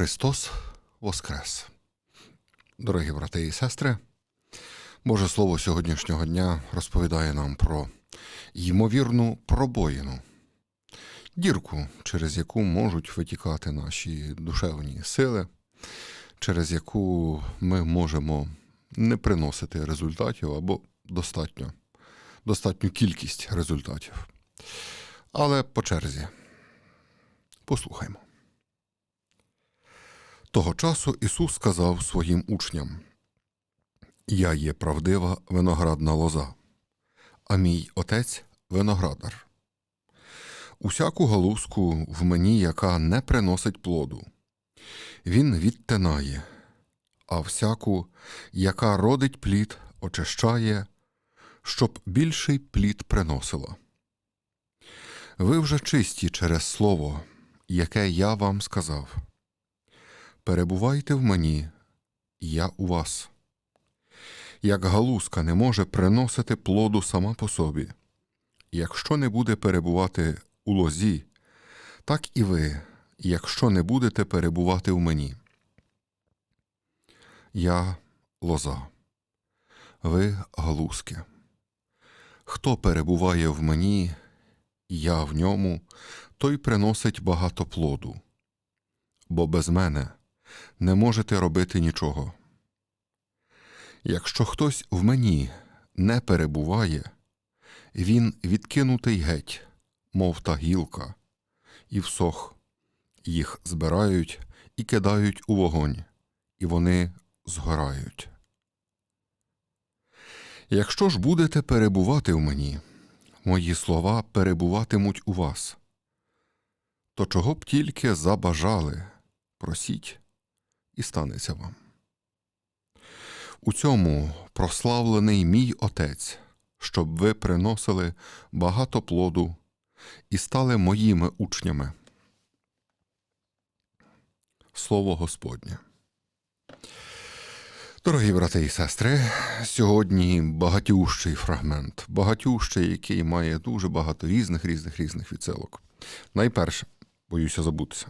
Христос Воскрес! Дорогі брати і сестри, Боже Слово сьогоднішнього дня розповідає нам про ймовірну пробоїну, дірку, через яку можуть витікати наші душевні сили, через яку ми можемо не приносити результатів або достатньо, достатню кількість результатів. Але по черзі. Послухаймо. Того часу Ісус сказав своїм учням: Я є правдива виноградна лоза, а мій отець виноградар. Усяку галузку в мені, яка не приносить плоду, він відтинає, а всяку, яка родить плід, очищає, щоб більший плід приносила. Ви вже чисті через слово, яке я вам сказав. Перебувайте в мені, я у вас. Як галузка не може приносити плоду сама по собі, якщо не буде перебувати у лозі, так і ви, якщо не будете перебувати в мені. Я лоза, ви галузки. Хто перебуває в мені, я в ньому, той приносить багато плоду, бо без мене не можете робити нічого. Якщо хтось в мені не перебуває, він відкинутий геть, мов та гілка, і всох їх збирають і кидають у вогонь, і вони згорають. Якщо ж будете перебувати в мені, мої слова перебуватимуть у вас, то чого б тільки забажали, просіть, і станеться вам. У цьому прославлений мій Отець, щоб ви приносили багато плоду і стали моїми учнями. Слово Господнє. Дорогі брати і сестри, сьогодні багатющий фрагмент, багатющий, який має дуже багато різних різних різних відсилок. Найперше, боюся забутися.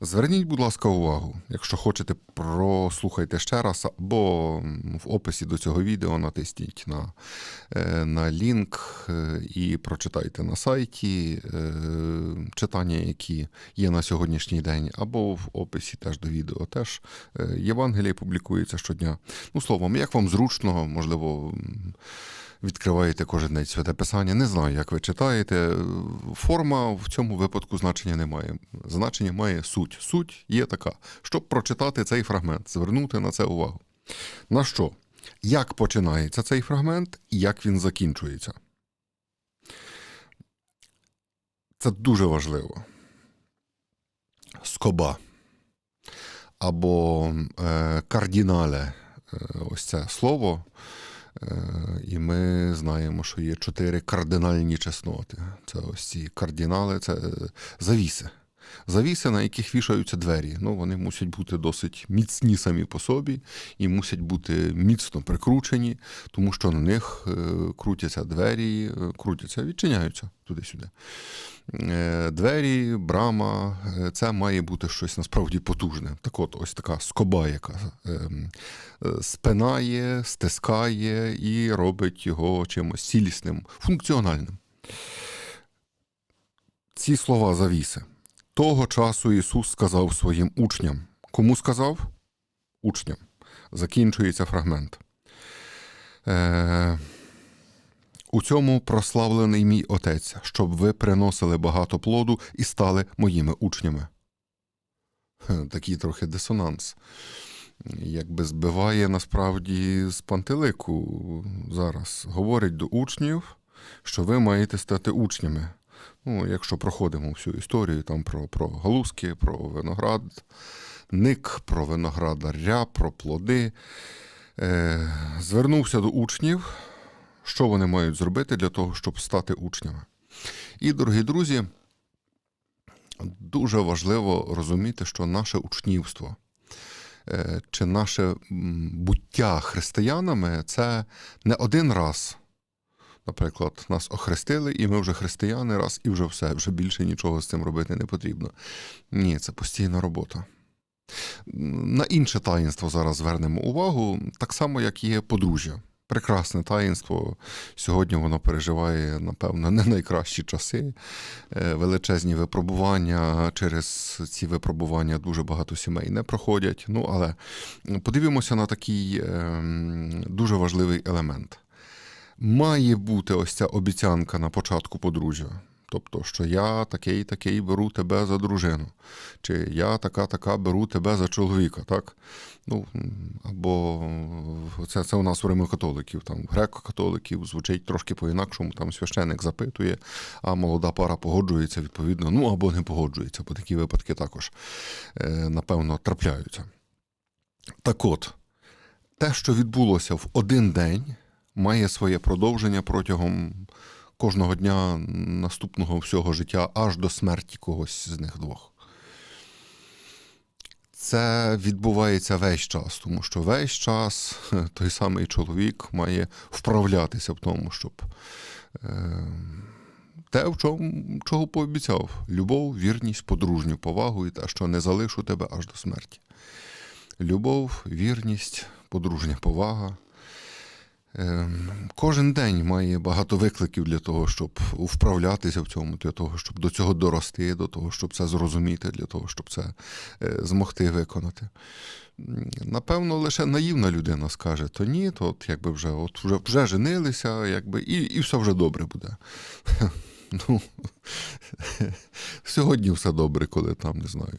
Зверніть, будь ласка, увагу, якщо хочете, прослухайте ще раз, або в описі до цього відео натисніть на е, на лінк е, і прочитайте на сайті е, читання, які є на сьогоднішній день, або в описі теж до відео. Теж Євангеліє публікується щодня. Ну, словом, як вам зручно, можливо відкриваєте кожен день святе писання. Не знаю, як ви читаєте. Форма в цьому випадку значення не має. Значення має суть. Суть є така, щоб прочитати цей фрагмент, звернути на це увагу. На що? Як починається цей фрагмент і як він закінчується? Це дуже важливо. Скоба або е, кардінале, е, ось це слово. Е, і ми знаємо, що є чотири кардинальні чесноти. Це ось ці кардинали, це завіси. Завіси, на яких вішаються двері. Ну, Вони мусять бути досить міцні самі по собі і мусять бути міцно прикручені, тому що на них е, крутяться двері, е, крутяться, відчиняються туди-сюди. Е, двері, брама, це має бути щось насправді потужне. Так от, ось така скоба, яка спинає, стискає і робить його чимось цілісним, функціональним. Ці слова завіси. Того часу Ісус сказав своїм учням. Кому сказав? Учням. Закінчується фрагмент. Е, У цьому прославлений мій Отець, щоб ви приносили багато плоду і стали моїми учнями. Такий трохи дисонанс. Якби збиває насправді з пантелику зараз. Говорить до учнів, що ви маєте стати учнями. Ну, Якщо проходимо всю історію там про про галузки, про виноград, ник, про виноградаря, про плоди, е, звернувся до учнів, що вони мають зробити для того, щоб стати учнями. І, дорогі друзі, дуже важливо розуміти, що наше учнівство. Е, чи наше буття християнами це не один раз Наприклад, нас охрестили, і ми вже християни раз, і вже все, вже більше нічого з цим робити не потрібно. Ні, це постійна робота. На інше таїнство зараз звернемо увагу, так само, як є подружжя. Прекрасне таїнство. Сьогодні воно переживає, напевно, не найкращі часи, Е, величезні випробування. Через ці випробування дуже багато сімей не проходять. Ну, але подивимося на такий ем, дуже важливий елемент. Має бути ось ця обіцянка на початку подружжя. Тобто, що я такий такий беру тебе за дружину, чи я така така беру тебе за чоловіка, так? Ну, або це, це у нас у римокатоликів, там греко-католиків звучить трошки по-інакшому, там священик запитує, а молода пара погоджується відповідно, ну або не погоджується, бо такі випадки також, е, напевно, трапляються. Так от, те, що відбулося в один день, має своє продовження протягом кожного дня наступного всього життя аж до смерті когось з них двох. Це відбувається весь час, тому що весь час той самий чоловік має вправлятися в тому, щоб е, те, в чому, чого пообіцяв: любов, вірність, подружню повагу і те, що не залишу тебе аж до смерті. Любов, вірність, подружня повага. Ем, Кожен день має багато викликів для того, щоб вправлятися в цьому, для того, щоб до цього дорости, до того, щоб це зрозуміти, для того, щоб це е, змогти виконати. Напевно, лише наївна людина скаже, то ні, то от якби вже от вже, вже женилися, якби, і, і все вже добре буде. Ну, сьогодні все добре, коли там, не знаю,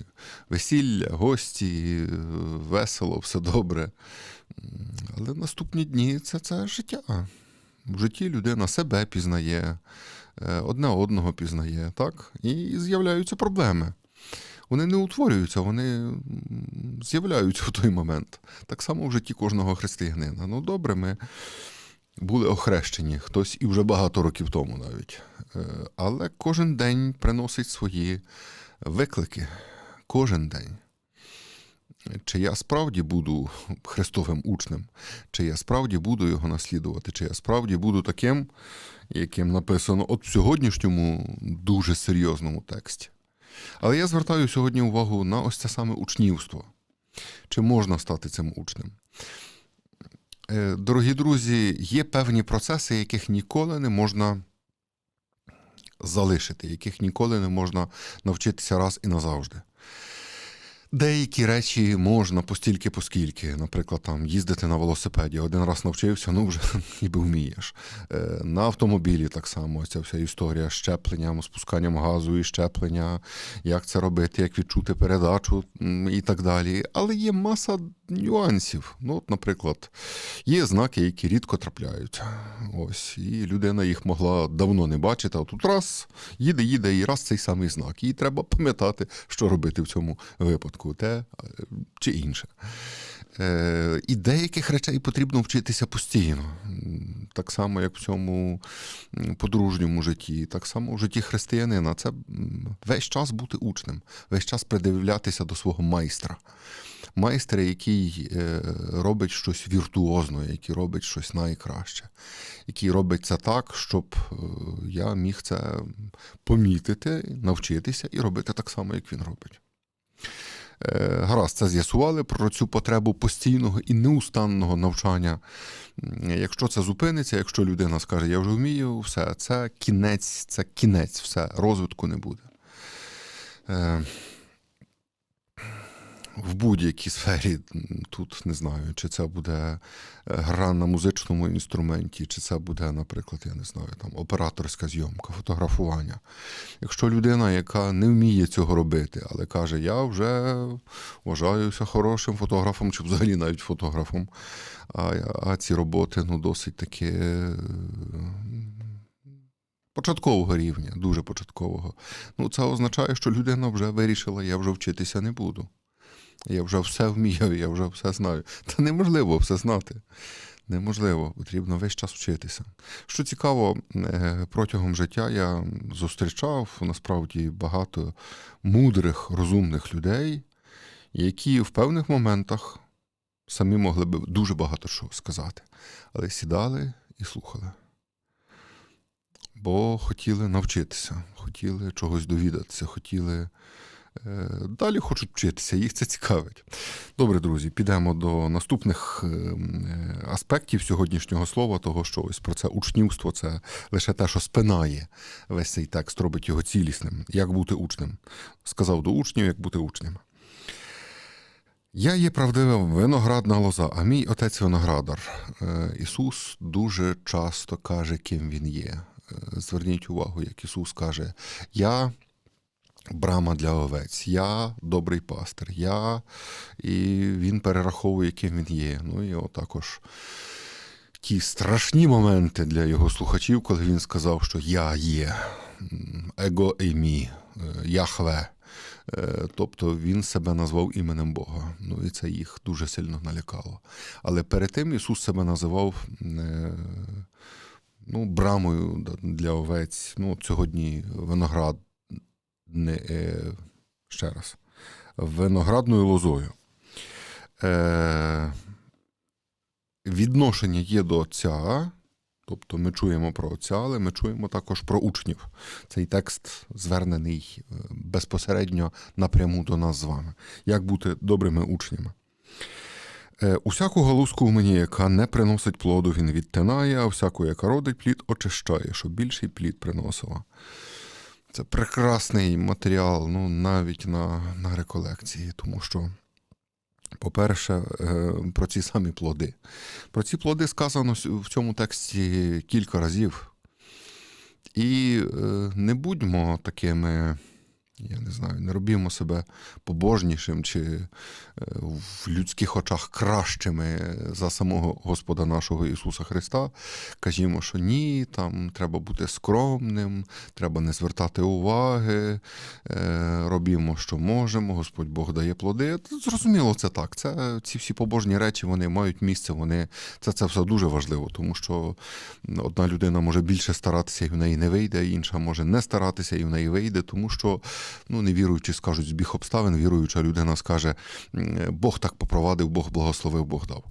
весілля, гості, е, весело, все добре. Але наступні дні це, це життя. В житті людина себе пізнає, е, одне одного пізнає, так? І з'являються проблеми. Вони не утворюються, вони з'являються в той момент. Так само в житті кожного християнина. Ну, добре, ми були охрещені, хтось і вже багато років тому навіть. Е, Але кожен день приносить свої виклики. Кожен день. Чи я справді буду Христовим учнем, чи я справді буду його наслідувати, чи я справді буду таким, яким написано от в сьогоднішньому дуже серйозному тексті. Але я звертаю сьогодні увагу на ось це саме учнівство. Чи можна стати цим учнем? Е, Дорогі друзі, є певні процеси, яких ніколи не можна залишити, яких ніколи не можна навчитися раз і назавжди. Деякі речі можна постільки поскільки, наприклад, там їздити на велосипеді. Один раз навчився, ну вже ніби вмієш. Е, На автомобілі так само ця вся історія з щепленням, спусканням газу і щеплення, як це робити, як відчути передачу і так далі. Але є маса нюансів. Ну, от, наприклад, є знаки, які рідко трапляються. Ось, і людина їх могла давно не бачити, а тут раз їде, їде, і раз цей самий знак. І треба пам'ятати, що робити в цьому випадку, те е, чи інше. Е, І деяких речей потрібно вчитися постійно. Так само, як в цьому подружньому житті, так само в житті християнина. Це весь час бути учнем, весь час придивлятися до свого майстра. Майстра, який е, робить щось віртуозно, який робить щось найкраще, який робить це так, щоб я міг це помітити, навчитися і робити так само, як він робить. Е, Гаразд, це з'ясували про цю потребу постійного і неустанного навчання. Якщо це зупиниться, якщо людина скаже, я вже вмію, все, це кінець, це кінець, все, розвитку не буде. В будь-якій сфері тут не знаю, чи це буде е, гра на музичному інструменті, чи це буде, наприклад, я не знаю, там операторська зйомка, фотографування. Якщо людина, яка не вміє цього робити, але каже, я вже вважаюся хорошим фотографом, чи взагалі навіть фотографом, а, а ці роботи ну, досить таки е, початкового рівня, дуже початкового. Ну, це означає, що людина вже вирішила, я вже вчитися не буду. Я вже все вмію, я вже все знаю. Та неможливо все знати. Неможливо, потрібно весь час вчитися. Що цікаво, е, протягом життя я зустрічав насправді багато мудрих, розумних людей, які в певних моментах самі могли би дуже багато що сказати, але сідали і слухали. Бо хотіли навчитися, хотіли чогось довідатися, хотіли Далі хочуть вчитися, їх це цікавить. Добре, друзі, підемо до наступних е, е, аспектів сьогоднішнього слова, того, що ось про це учнівство це лише те, що спинає весь цей текст, робить його цілісним. Як бути учнем? Сказав до учнів, як бути учнем. Я є правдива виноградна лоза, а мій отець виноградар. Е, Ісус дуже часто каже, ким Він є. Е, Зверніть увагу, як Ісус каже: Я брама для овець, я добрий пастир, я і Він перераховує, ким він є. Ну і отакож ті страшні моменти для його слухачів, коли він сказав, що я є, его емі, е, Яхве. Е, Тобто він себе назвав іменем Бога. Ну і це їх дуже сильно налякало. Але перед тим Ісус себе називав е, ну, брамою для овець. Ну, сьогодні виноград не, е, ще раз, виноградною лозою. Е, відношення є до Отця, тобто ми чуємо про Отця, але ми чуємо також про учнів. Цей текст звернений е, безпосередньо напряму до нас з вами. Як бути добрими учнями? Е, Усяку галузку в мені, яка не приносить плоду, він відтинає, а всяку, яка родить плід, очищає, щоб більший плід приносила. Це прекрасний матеріал, ну навіть на, на реколекції, тому що, по-перше, е, про ці самі плоди. Про ці плоди сказано в цьому тексті кілька разів. І е, не будьмо такими, я не знаю, не робімо себе побожнішим чи е, в людських очах кращими за самого Господа нашого Ісуса Христа. Кажімо, що ні, там треба бути скромним, треба не звертати уваги, е, робімо, що можемо, Господь Бог дає плоди. Зрозуміло, це так. Це ці всі побожні речі вони мають місце. Вони це, це все дуже важливо, тому що одна людина може більше старатися, і в неї не вийде, інша може не старатися, і в неї вийде, тому що ну, невіруючі скажуть збіг обставин, віруюча людина скаже, Бог так попровадив, Бог благословив, Бог дав.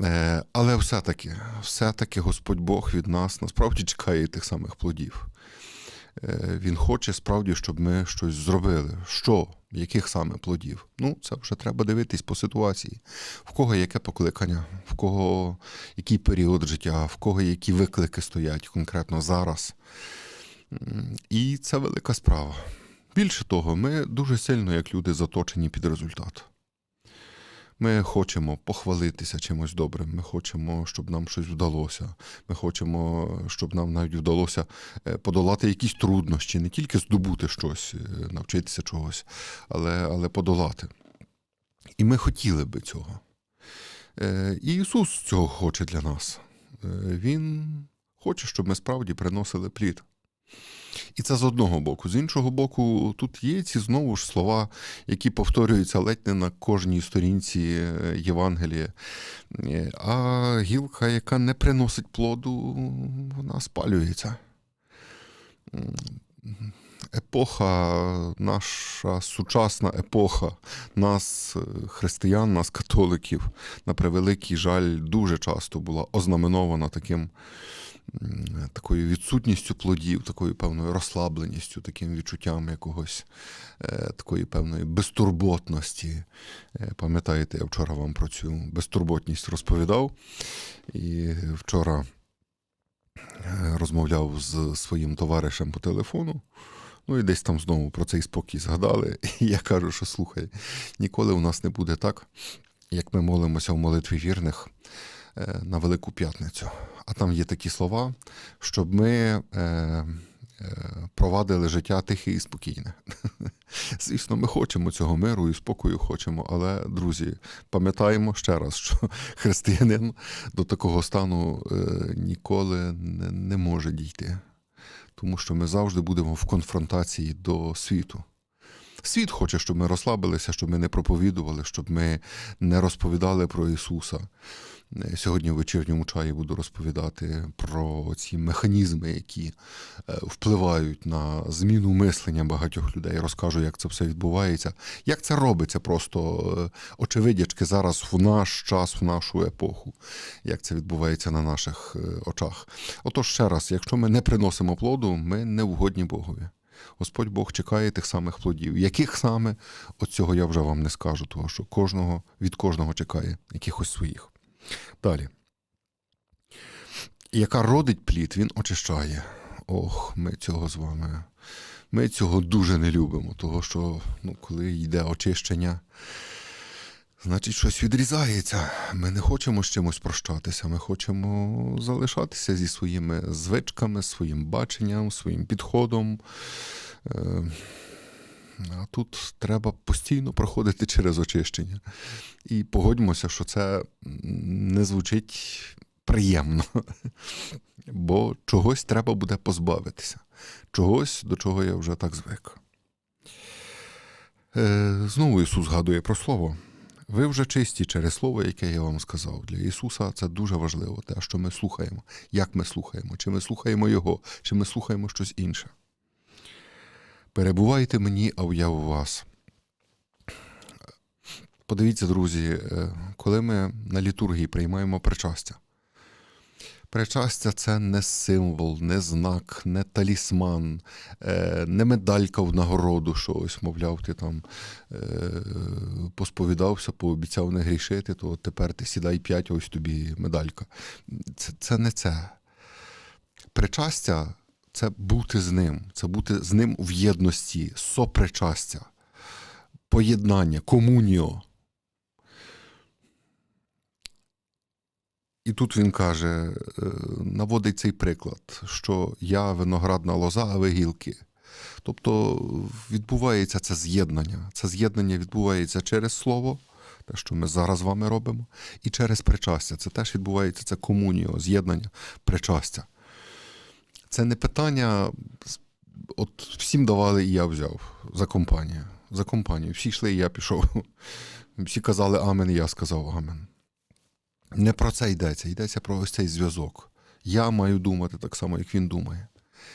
Е, Але все-таки, все-таки Господь Бог від нас насправді чекає тих самих плодів. Е, Він хоче справді, щоб ми щось зробили. Що? Яких саме плодів? Ну, це вже треба дивитись по ситуації, в кого яке покликання, в кого який період життя, в кого які виклики стоять конкретно зараз. І це велика справа. Більше того, ми дуже сильно, як люди, заточені під результат. Ми хочемо похвалитися чимось добрим, ми хочемо, щоб нам щось вдалося. Ми хочемо, щоб нам навіть вдалося подолати якісь труднощі, не тільки здобути щось, навчитися чогось, але, але подолати. І ми хотіли би цього. І Ісус цього хоче для нас. Він хоче, щоб ми справді приносили плід. І це з одного боку. З іншого боку, тут є ці знову ж слова, які повторюються ледь не на кожній сторінці Євангелія. А гілка, яка не приносить плоду, вона спалюється. Епоха, наша сучасна епоха, нас, християн, нас, католиків, на превеликий жаль, дуже часто була ознаменована таким такою відсутністю плодів, такою певною розслабленістю, таким відчуттям якогось такої певної безтурботності. Пам'ятаєте, я вчора вам про цю безтурботність розповідав. І вчора розмовляв з своїм товаришем по телефону. Ну і десь там знову про цей спокій згадали. І я кажу, що слухай, ніколи у нас не буде так, як ми молимося в молитві вірних на Велику П'ятницю. А там є такі слова, щоб ми е, е, провадили життя тихе і спокійне. Звісно, ми хочемо цього миру і спокою хочемо, але, друзі, пам'ятаємо ще раз, що християнин до такого стану е, ніколи не може дійти, тому що ми завжди будемо в конфронтації до світу. Світ хоче, щоб ми розслабилися, щоб ми не проповідували, щоб ми не розповідали про Ісуса. Сьогодні в вечірньому чаї буду розповідати про ці механізми, які впливають на зміну мислення багатьох людей. Розкажу, як це все відбувається, як це робиться просто очевидячки зараз в наш час, в нашу епоху, як це відбувається на наших очах. Отож, ще раз, якщо ми не приносимо плоду, ми не вгодні Богові. Господь Бог чекає тих самих плодів. Яких саме, от цього я вже вам не скажу, тому що кожного, від кожного чекає якихось своїх. Далі. Яка родить плід, він очищає. Ох, ми цього з вами. Ми цього дуже не любимо, того що ну, коли йде очищення, значить щось відрізається. Ми не хочемо з чимось прощатися, ми хочемо залишатися зі своїми звичками, своїм баченням, своїм підходом. А тут треба постійно проходити через очищення. І погодьмося, що це не звучить приємно, бо чогось треба буде позбавитися, чогось, до чого я вже так звик. Е, Знову Ісус згадує про Слово. Ви вже чисті через Слово, яке я вам сказав. Для Ісуса це дуже важливо, те, що ми слухаємо, як ми слухаємо, чи ми слухаємо Його, чи ми слухаємо щось інше. Перебувайте мені, а я у вас. Подивіться, друзі, е, коли ми на літургії приймаємо причастя. Причастя це не символ, не знак, не талісман, е, не медалька в нагороду, що ось, мовляв, ти там е, посповідався, пообіцяв не грішити, то тепер ти сідай п'ять, ось тобі медалька. Це, це не це. Причастя це бути з ним, це бути з ним в єдності, сопричастя, поєднання, комуніо. І тут він каже, е, наводить цей приклад, що я виноградна лоза, а ви гілки. Тобто відбувається це з'єднання. Це з'єднання відбувається через слово, те, що ми зараз з вами робимо, і через причастя. Це теж відбувається це комуніо, з'єднання, причастя. Це не питання, от всім давали, і я взяв за компанію. За компанію. Всі йшли, і я пішов. Всі казали Амен, і я сказав Амен. Не про це йдеться, йдеться про ось цей зв'язок. Я маю думати так само, як він думає.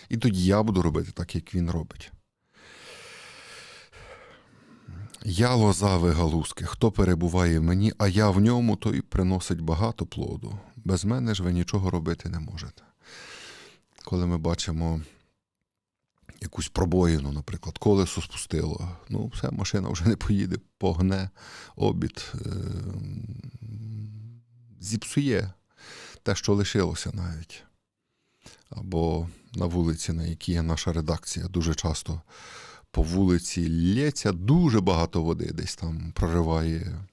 І тоді я буду робити так, як він робить. Я лоза ви галузки, хто перебуває в мені, а я в ньому, той приносить багато плоду. Без мене ж ви нічого робити не можете. Коли ми бачимо якусь пробоїну, наприклад, колесо спустило, ну, все, машина вже не поїде, погне, обід. Е- зіпсує те, що лишилося навіть. Або на вулиці, на якій є наша редакція, дуже часто по вулиці лється дуже багато води, десь там прориває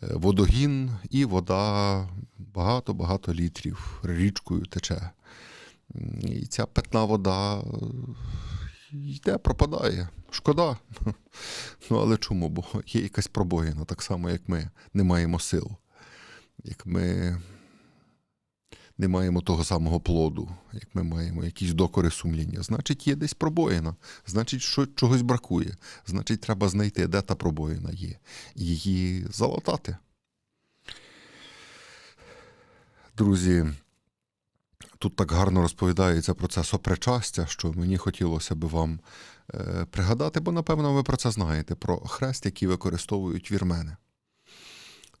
водогін, і вода багато-багато літрів річкою тече. І ця питна вода йде, пропадає. Шкода. Ну, але чому? Бо є якась пробоїна, так само, як ми не маємо сил як ми не маємо того самого плоду, як ми маємо якісь докори сумління, значить, є десь пробоїна, значить, що чогось бракує. Значить, треба знайти, де та пробоїна є, її залатати. Друзі, тут так гарно розповідається про це сопричастя, що мені хотілося би вам е, пригадати, бо, напевно, ви про це знаєте: про хрест, який використовують вірмени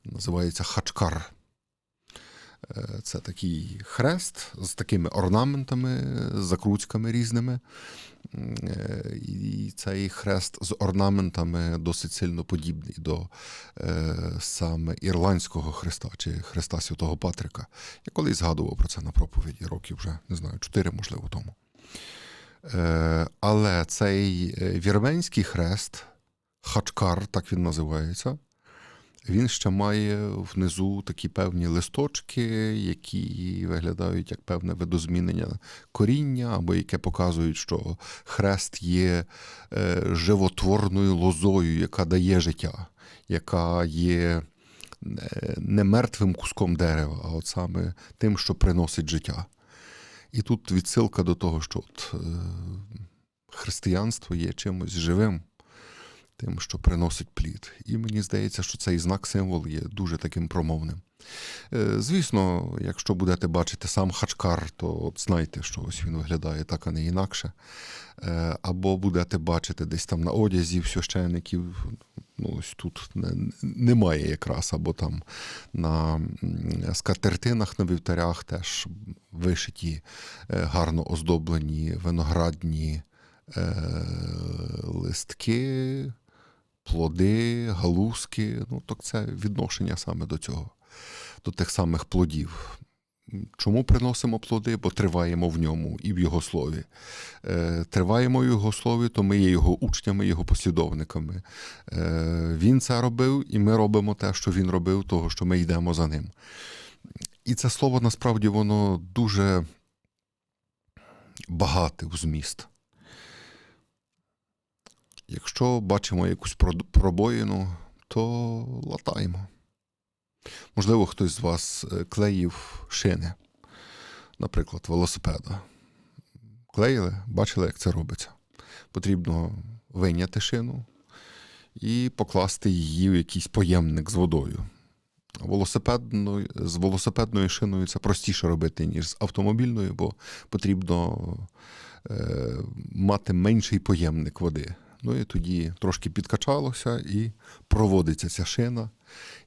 називається хачкар. Це такий хрест з такими орнаментами, закруцьками різними. І цей хрест з орнаментами досить сильно подібний до е, саме ірландського хреста чи хреста Святого Патрика. Я колись згадував про це на проповіді, років вже не знаю, чотири, можливо, тому. Е, але цей вірменський хрест, хачкар, так він називається. Він ще має внизу такі певні листочки, які виглядають як певне видозмінення коріння, або яке показують, що хрест є е, животворною лозою, яка дає життя, яка є е, не мертвим куском дерева, а от саме тим, що приносить життя. І тут відсилка до того, що от, е, християнство є чимось живим тим, що приносить плід. І мені здається, що цей знак символ є дуже таким промовним. Е, звісно, якщо будете бачити сам хачкар, то знайте, що ось він виглядає так, а не інакше. Е, або будете бачити десь там на одязі священиків, ну ось тут немає якраз, або там на скатертинах на вівтарях теж вишиті, е, гарно оздоблені виноградні листки, плоди, галузки. Ну, так це відношення саме до цього, до тих самих плодів. Чому приносимо плоди? Бо триваємо в ньому і в його слові. Е, триваємо в його слові, то ми є його учнями, його послідовниками. Е, він це робив, і ми робимо те, що він робив, того, що ми йдемо за ним. І це слово насправді воно дуже багате в зміст. Якщо бачимо якусь пробоїну, то латаємо. Можливо, хтось з вас е, клеїв шини, наприклад, велосипеда. Клеїли, бачили, як це робиться. Потрібно вийняти шину і покласти її в якийсь поємник з водою. З велосипедною шиною це простіше робити, ніж з автомобільною, бо потрібно е, мати менший поємник води. Ну і тоді трошки підкачалося і проводиться ця шина.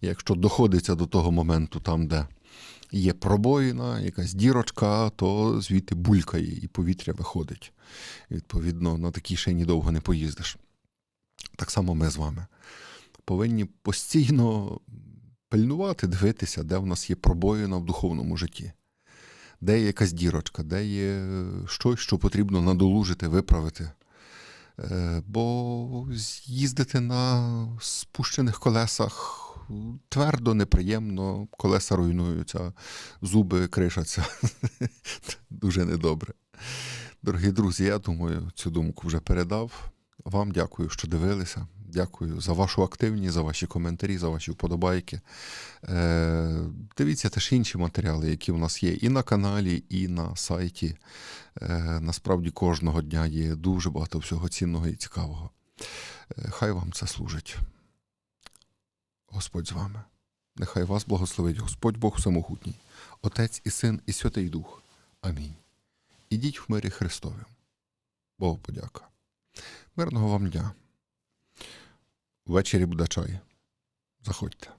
Якщо доходиться до того моменту, там, де є пробоїна, якась дірочка, то звідти булькає і повітря виходить. Відповідно, на такій шині довго не поїздиш. Так само ми з вами повинні постійно пильнувати, дивитися, де в нас є пробоїна в духовному житті, де є якась дірочка, де є щось, що потрібно надолужити, виправити. Е, Бо їздити на спущених колесах твердо, неприємно, колеса руйнуються, зуби кришаться. Дуже недобре. Дорогі друзі, я думаю, цю думку вже передав. Вам дякую, що дивилися. Дякую за вашу активність, за ваші коментарі, за ваші вподобайки. Е, дивіться теж інші матеріали, які у нас є і на каналі, і на сайті. Е, насправді кожного дня є дуже багато всього цінного і цікавого. Е, хай вам це служить. Господь з вами. Нехай вас благословить Господь Бог Всемогутній, Отець і Син, і Святий Дух. Амінь. Ідіть в мирі Христові. Богу подяка. Мирного вам дня. Ввечері буде чай. Заходьте.